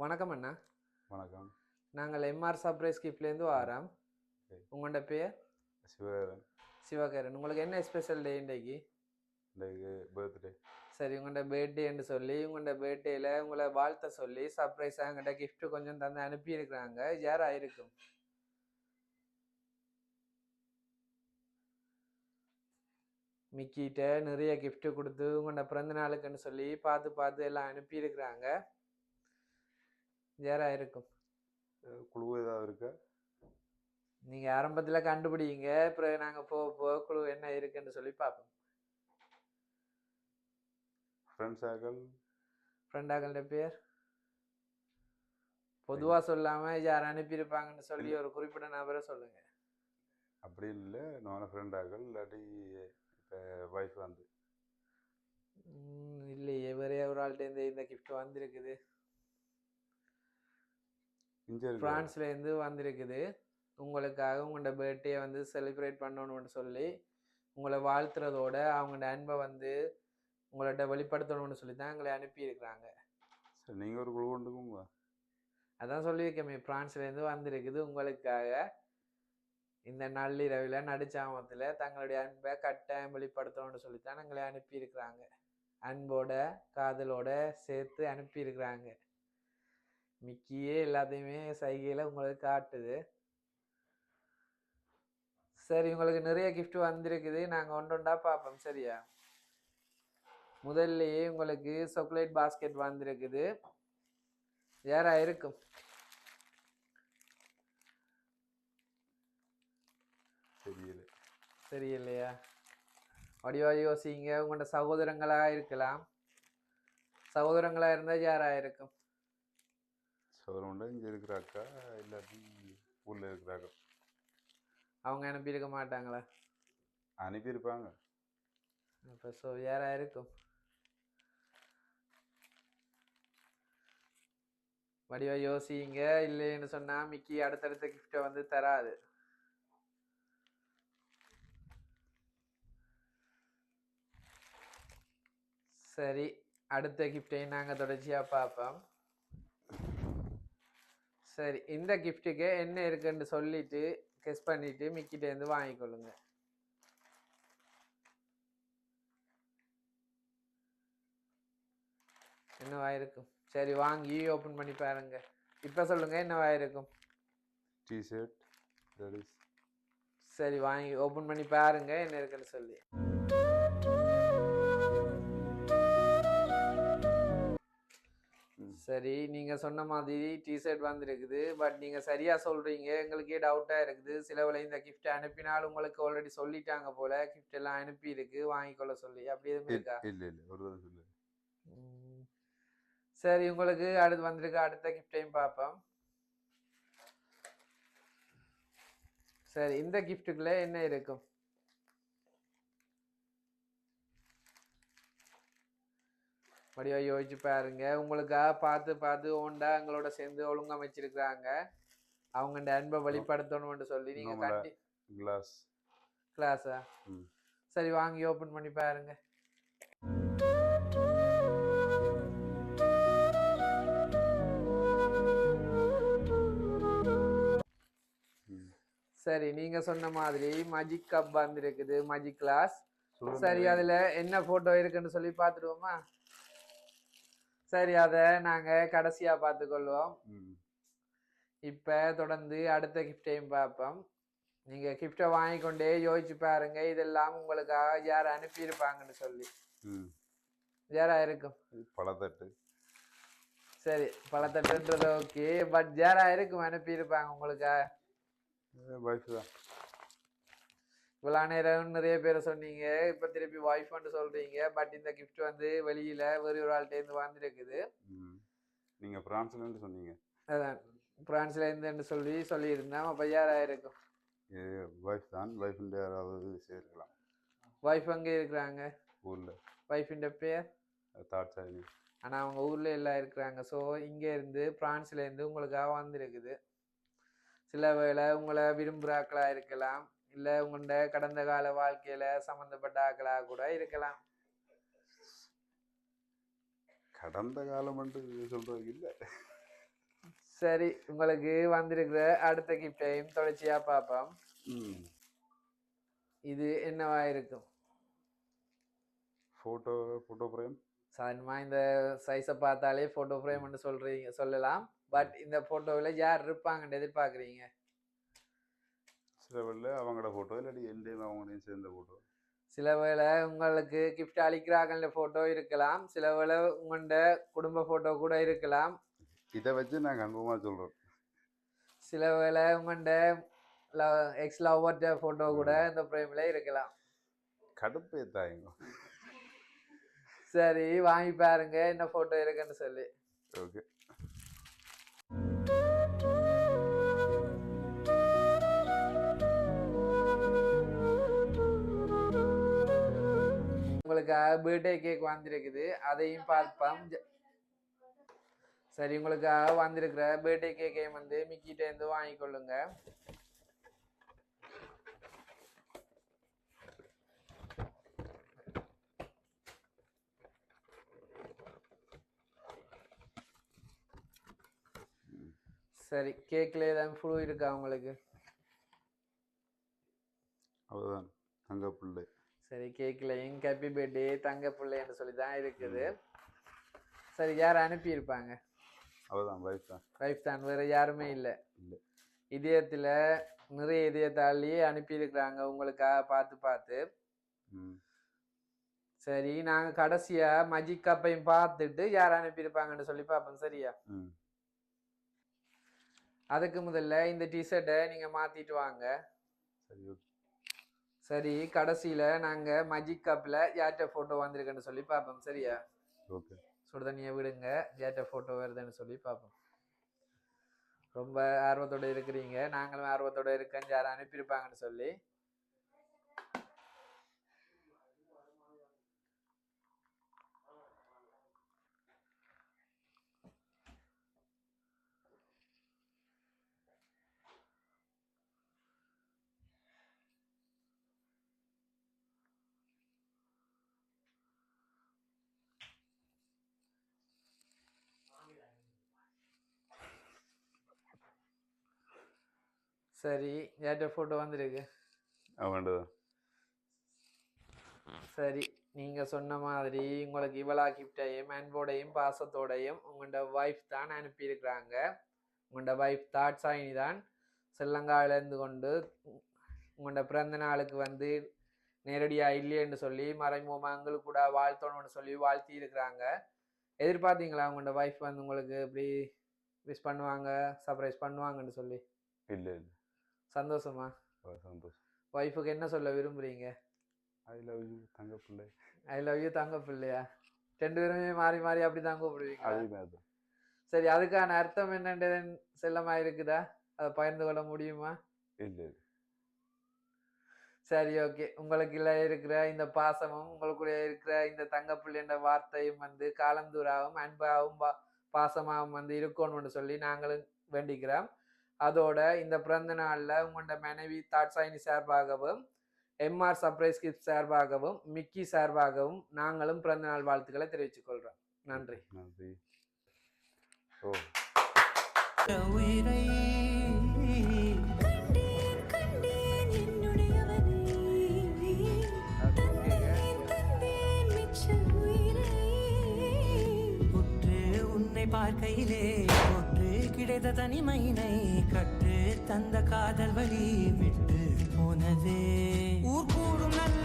வணக்கம் அண்ணா. வணக்கம். நாங்கள் எம்ஆர் சர்ப்ரைஸ் கிஃப்ட்லேருந்து வரோம். உங்களோட பேர் சிவகரன். சிவகரன். உங்களுக்கு என்ன ஸ்பெஷல் டே இன்றைக்கு? இன்றைக்கு பர்த்டே சரி உங்களோட பர்த்டேன்னு சொல்லி உங்களோட பர்த்டேயில் உங்களை வாழ்த்த சொல்லி சர்ப்ரைஸாக எங்கிட்ட gift கொஞ்சம் தந்து அனுப்பியிருக்கிறாங்க. யாராக இருக்கும் மிக்கிட்ட நிறைய gift கொடுத்து உங்களோட பிறந்த நாளுக்குன்னு சொல்லி பார்த்து பார்த்து எல்லாம் அனுப்பியிருக்கிறாங்க. யாராக இருக்கும். குழு ஏதாவது இருக்கா? நீங்கள் ஆரம்பத்தில் கண்டுபிடிங்க அப்புறம் நாங்கள் போக போக குழு என்ன இருக்குன்னு சொல்லி பார்ப்போம். ஃப்ரெண்ட்ஸ் ஆக்கள் ஃப்ரெண்டாக்களோட பேர்? பொதுவாக சொல்லாமல் யார் அனுப்பியிருப்பாங்கன்னு சொல்லி ஒரு குறிப்பிட்ட நபரை சொல்லுங்க. அப்படி இல்லை நான் ஃப்ரெண்ட் ஆக்கள் இல்லாட்டி ஒய்ஃப் வந்து. இல்லையே வேறே ஒரு ஆள்கிட்ட இந்த gift வந்திருக்குது. இங்கே இருக்கு பிரான்ஸ்லேருந்து வந்திருக்குது. உங்களுக்காக உங்களோட பர்த்டே வந்து செலிப்ரேட் பண்ணணும்னு சொல்லி உங்களை வாழ்த்துறதோட அவங்களோட அன்பை வந்து உங்கள்ட்ட வெளிப்படுத்தணும்னு சொல்லி தான் எங்களை அனுப்பியிருக்கிறாங்க. சரி நீங்கள் ஒரு குழு கொண்டுக்குங்க அதான் சொல்லியிருக்கேமே பிரான்ஸ்லேருந்து வந்திருக்குது உங்களுக்காக. இந்த நள்ளிரவில் நடுச்சாமத்தில் தங்களுடைய அன்பை கட்டாயம் வெளிப்படுத்தணும்னு சொல்லி தான் எங்களை அனுப்பியிருக்கிறாங்க. அன்போட காதலோட சேர்த்து அனுப்பியிருக்கிறாங்க. மிக்கியே எல்லாத்தையுமே சைகையில் உங்களுக்கு காட்டுது. சரி உங்களுக்கு நிறைய gift வந்திருக்குது. நாங்கள் ஒன்று ஒன்றா பார்ப்போம். சரியா? முதல்லயே உங்களுக்கு சாக்லேட் பாஸ்கெட் வந்திருக்குது. யாரா இருக்கும். தெரியல. தெரியலையா? வடிவா யோசிங்க. உங்களோட சகோதரங்களா இருக்கலாம். சகோதரங்களா இருந்தா யாரா இருக்கும்? சோதரமுண்டா இங்கே இருக்கிற அக்கா இல்லாட்டி ஊரில் இருக்கிற அக்கா அவங்க அனுப்பியிருக்க மாட்டாங்களா? அனுப்பியிருப்பாங்க. அப்போ ஸோ யாரா இருக்கும்? வடிவா யோசிங்க. இல்லைன்னு சொன்னா மிக்கி அடுத்தடுத்த கிஃப்டை வந்து தராது. சரி அடுத்த கிஃப்டையும் நாங்கள் தொடர்ச்சியாக பார்ப்போம். சரி இந்த கிஃப்ட்டுக்கு என்ன இருக்குன்னு சொல்லிட்டு கெஸ் பண்ணிட்டு மிக்கிட்டேருந்து வாங்கிக்கொள்ளுங்க. என்னவா இருக்கும் சரி வாங்கி ஓப்பன் பண்ணி பாருங்க. இப்போ சொல்லுங்க என்னவா இருக்கும் டிஷர்ட் சரி வாங்கி ஓப்பன் பண்ணி பாருங்க என்ன இருக்குன்னு சொல்லி. சரி நீங்க சொன்ன மாதிரி டிஷர்ட் வந்திருக்குது. பட் நீங்க சரியா சொல்றீங்க. எங்களுக்கே டவுட்டா இருக்குது. சிலவுல இந்த கிஃப்ட் அனுப்பினாலும் உங்களுக்கு ஆல்ரெடி சொல்லிட்டாங்க போல. கிஃப்ட் எல்லாம் அனுப்பி இருக்கு வாங்கிக்கொள்ள சொல்லி. அப்படி எதுவும் இருக்கா? இல்லை இல்லை. ஒரு சொல்லு. சரி உங்களுக்கு அடுத்து வந்திருக்க. அடுத்த கிஃப்டையும் பார்ப்போம். சரி இந்த கிஃப்ட்டுக்குள்ள என்ன இருக்கும்? வடிவா யோசிச்சு பாருங்க. உங்களுக்காக பார்த்து பார்த்து ஓண்டா எங்களோட சேர்ந்து ஒழுங்கமைச்சிருக்கிறாங்க. அவங்க அன்பை வெளிப்படுத்தணும்னு சொல்லி நீங்க கண்டி கிளாஸ் கிளாஸா சரி வாங்கி ஓபன் பண்ணி பாருங்க. சரி நீங்க சொன்ன மாதிரி மஜிக் கப் வந்திருக்குது மஜிக் கிளாஸ். சரி அதுல என்ன போட்டோ இருக்குன்னு சொல்லி பார்த்துடுவோமா? சரி அதை நாங்க கடைசியா பார்த்துக்கொள்வோம். இப்ப தொடர்ந்து அடுத்த கிஃப்டையும் பார்ப்போம். நீங்க கிஃப்டை வாங்கிக்கொண்டே யோசிச்சு பாருங்க இதெல்லாம் உங்களுக்காக யார் அனுப்பியிருப்பாங்கன்னு சொல்லி. யாரா இருக்கும். பழத்தட்டு. சரி பழத்தட்டுன்றது ஓகே பட் யாரா இருக்கும் அனுப்பியிருப்பாங்க உங்களுக்காக. இவ்வளோ நேரம் நிறைய பேரை சொன்னீங்க. இப்போ திருப்பி ஒய்ஃப்னு சொல்றீங்க. பட் இந்த gift வந்து வெளியில வேறு ஒரு ஆள்கிட்டேருந்து வந்திருக்குது. ம். நீங்கள் ஃப்ரான்ஸ்லேருந்து சொன்னீங்க. அதான். பிரான்ஸ்ல இருந்துன்னு சொல்லி சொல்லியிருந்தேன். அப்போ யாரா இருக்கும் இது ஒய்ஃப் தான். ஒய்ஃப்ன்ற யாராவது சேர்க்கலாம். ஒய்ஃப் அங்கே இருக்கிறாங்க? ஊரில். ஒய்ஃபின் பேர் தாட் சாயினி ஆனா அவங்க ஊர்ல எல்லாம் இருக்கிறாங்க. ஸோ இங்க இருந்து பிரான்ஸ்ல இருந்து உங்களுக்காக வந்திருக்குது. சில வேளை உங்களை விரும்புகிறாக்களா இருக்கலாம். இல்ல உங்களோட கடந்த கால வாழ்க்கையில சம்பந்தப்பட்ட ஆக்களா கூட இருக்கலாம். கடந்த காலம் சொல்றதுக்கு இல்லை. சரி உங்களுக்கு வந்திருக்கிற அடுத்த கிஃப்டையும் தொடர்ச்சியா பார்ப்போம். இது என்னவா இருக்கும்? ஃபோட்டோ ஃபோட்டோ ஃப்ரேம் சாதாரணமா இந்த சைஸை பார்த்தாலே ஃபோட்டோ ஃப்ரேம்னு சொல்றீங்க சொல்லலாம். பட் இந்த ஃபோட்டோவில் யார் இருப்பாங்கன்னு எதிர்பார்க்குறீங்க? சில வேளை அவங்களோட ஃபோட்டோ இல்லாட்டி என்டையும் அவங்களையும் சேர்ந்த ஃபோட்டோ சில வேளை உங்களுக்கு கிஃப்ட் அளிக்கிறாங்கன்ற ஃபோட்டோ இருக்கலாம். சில வேளை உங்களோட குடும்ப ஃபோட்டோ கூட இருக்கலாம். இதை வச்சு நான் கன்ஃபார்மாக சொல்கிறேன் சில வேளை உங்களோட லவ் எக்ஸ் லவ்வர்ட ஃபோட்டோ கூட இந்த ஃப்ரேமில் இருக்கலாம். கடுப்பே தாயங்க சரி வாங்கி பாருங்க. என்ன ஃபோட்டோ இருக்குன்னு சொல்லி. ஓகே பர்த்டே கேக் வந்திருக்குது. அதையும் பார்ப்போம். ஜ- சரி உங்களுக்காக வந்திருக்கிற பர்த்டே கேக்கையும் வந்து மிக்கிட்ட இருந்து வாங்கிக்கொள்ளுங்க சரி கேக்ல ஏதாவது ஃபுழு இருக்கா உங்களுக்கு அவ்வளோதான் தங்க பிள்ளை சரி கேக்லையும் ஹாப்பி பர்த்டே தங்க பிள்ளைன்னு சொல்லி தான் இருக்குது. சரி யார் அனுப்பியிருப்பாங்க? அவ்வளோதான் வைஃப் தான். வைஃப் தான் வேற யாருமே இல்லை. இல்ல. இதயத்தில் நிறைய இதயத்தாலேயே அனுப்பியிருக்கிறாங்க உங்களுக்காக பார்த்து பார்த்து. சரி நாங்கள் கடைசியாக மஜிக் கப்பையும் பார்த்துட்டு யார் அனுப்பியிருப்பாங்கன்னு சொல்லி பார்ப்போம் சரியா? அதுக்கு முதல்ல இந்த டிஷர்ட்டை நீங்கள் மாற்றிட்டு வாங்க. சரி ஓகே சரி கடைசியில் நாங்கள் மஜிக் கப்பில் யார்கிட்ட ஃபோட்டோ வந்திருக்குன்னு சொல்லி பார்ப்போம் சரியா? ஓகே. சுடுதண்ணியை விடுங்க யார்கிட்ட ஃபோட்டோ வருதுன்னு சொல்லி பார்ப்போம் ரொம்ப ஆர்வத்தோட இருக்கிறீங்க நாங்களும் ஆர்வத்தோட இருக்கேன் யாரும் அனுப்பியிருப்பாங்கன்னு சொல்லி. சரி யார்கிட்ட ஃபோட்டோ வந்திருக்கு? அவன்கிட்ட சரி நீங்கள் சொன்ன மாதிரி உங்களுக்கு இவளா கிஃப்டையும் அன்போடையும் பாசத்தோடையும் உங்களோட ஒய்ஃப் தான் அனுப்பியிருக்கிறாங்க. உங்களோட ஒய்ஃப் தாட்சாயினி தான் ஸ்ரீலங்காவிலேருந்து கொண்டு உங்களோட பிறந்த நாளுக்கு வந்து நேரடியாக இல்லைன்னு சொல்லி மறைமுகமாக எங்களுக்கு கூட வாழ்த்தணும்னு சொல்லி வாழ்த்தி இருக்கிறாங்க எதிர்பார்த்தீங்களா உங்களோட ஒய்ஃப் வந்து உங்களுக்கு இப்படி விஷ் பண்ணுவாங்க சர்ப்ரைஸ் பண்ணுவாங்கன்னு சொல்லி? இல்லை இல்லை. சந்தோஷமா? சந்தோஷம். ஒய்ஃபுக்கு என்ன சொல்ல விரும்புறீங்க? ஐ லவ் யூ தங்க பிள்ளை. ஐ லவ் யூ தங்க பிள்ளையா? ரெண்டு பேருமே மாறி மாறி அப்படி தான் தான். சரி அதுக்கான அர்த்தம் என்னன்றது செல்லமா இருக்குதா? அதை பகிர்ந்து கொள்ள முடியுமா? இல்லை இல்லை. சரி ஓகே. உங்களுக்குள்ள இருக்கிற இந்த பாசமும் உங்களுக்குள்ள இருக்கிற இந்த தங்க பிள்ளைன்ற வார்த்தையும் வந்து காலந்தூராகவும் அன்பாகவும் பா பாசமாகவும் வந்து இருக்கணும்னு சொல்லி நாங்களும் வேண்டிக்கிறோம். அதோட இந்த பிறந்த நாளில் உங்களோட மனைவி தாட்சாயினி சார்பாகவும் எம்ஆர் சர்ப்ரைஸ் கிஃப்ட் சார்பாகவும் மிக்கி சார்பாகவும் நாங்களும் பிறந்த நாள் வாழ்த்துக்களை தெரிவித்துக் கொள்கிறோம் நன்றி. நன்றி. ஓ. செய்த தனிமையினை கற்று தந்த காதல் வழி விட்டு போனதே. ஊர் கூடும் நல்ல